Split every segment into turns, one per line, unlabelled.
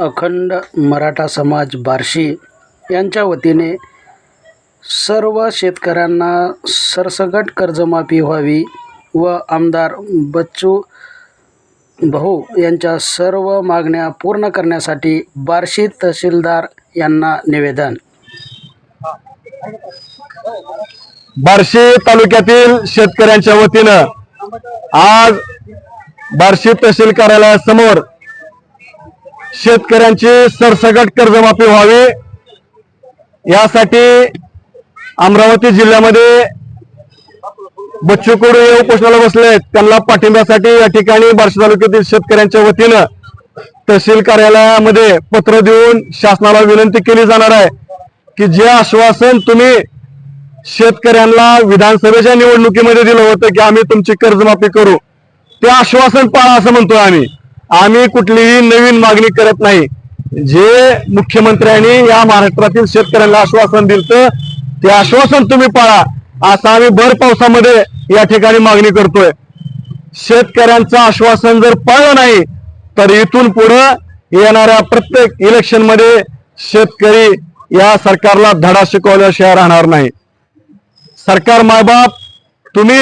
अखंड मराठा समाज बार्शी यांच्या वतीने सर्व शेतकऱ्यांना सरसकट कर्जमाफी व्हावी व आमदार बच्चू भाऊ यांच्या सर्व मागण्या पूर्ण करण्यासाठी बार्शी तहसीलदार यांना निवेदन.
बार्शी तालुक्यातील शेतकऱ्यांच्या वतीनं आज बार्शी तहसील कार्यालयासमोर शेतकऱ्यांची सरसकट कर्जमाफी व्हावी. यासाठी अमरावती जिल्ह्यामध्ये बच्चू कडू हे उपोषणाला बसले आहेत. त्यांना पाठिंब्यासाठी या ठिकाणी बार्शी तालुक्यातील शेतकऱ्यांच्या वतीनं तहसील कार्यालयामध्ये पत्र देऊन शासनाला विनंती केली जाणार आहे की जे आश्वासन तुम्ही शेतकऱ्यांना विधानसभेच्या निवडणुकीमध्ये दिलं होतं की आम्ही तुमची कर्जमाफी करू ते आश्वासन पाळा असं म्हणतोय आम्ही. आम्ही कुठलीही नवीन मागणी करत नाही. जे मुख्यमंत्र्यांनी या महाराष्ट्रातील शेतकऱ्यांना आश्वासन दिलं ते आश्वासन तुम्ही पाळा. असं आम्ही भर पावसामध्ये या ठिकाणी मागणी करतोय. शेतकऱ्यांचं आश्वासन जर पाळलं नाही तर इथून पुढं येणाऱ्या प्रत्येक इलेक्शनमध्ये शेतकरी या सरकारला धडा शिकवल्याशिवाय राहणार नाही. सरकार मायबाप तुम्ही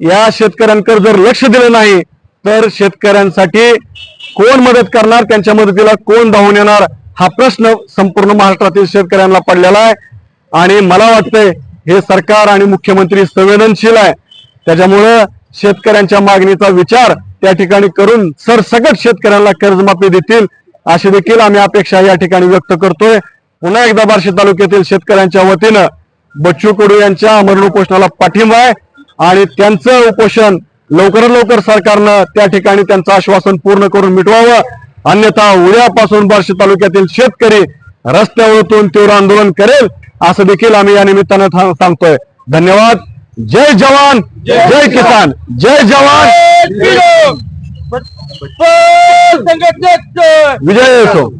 या शेतकऱ्यांकडे जर लक्ष दिलं नाही तर शेतकऱ्यांसाठी कोण मदत करणार त्यांच्या मदतीला कोण धावून येणार हा प्रश्न संपूर्ण महाराष्ट्रातील शेतकऱ्यांना पडलेला आहे. आणि मला वाटतंय हे सरकार आणि मुख्यमंत्री संवेदनशील आहे. त्याच्यामुळं शेतकऱ्यांच्या मागणीचा विचार त्या ठिकाणी करून सरसकट शेतकऱ्यांना कर्जमाफी देतील अशी देखील आम्ही अपेक्षा या ठिकाणी व्यक्त करतोय. पुन्हा एकदा बार्शी तालुक्यातील शेतकऱ्यांच्या वतीनं बच्चू कडू यांच्या अमरण उपोषणाला पाठिंबा आहे. आणि त्यांचं उपोषण लवकरात लवकर सरकारनं त्या ठिकाणी त्यांचं आश्वासन पूर्ण करून मिटवावं. अन्यथा उद्यापासून बार्शी तालुक्यातील शेतकरी रस्त्यावर उतरून तीव्र आंदोलन करेल असं देखील आम्ही या निमित्तानं सांगतोय. धन्यवाद. जय जवान. जय किसान. जय जवान. विजय असो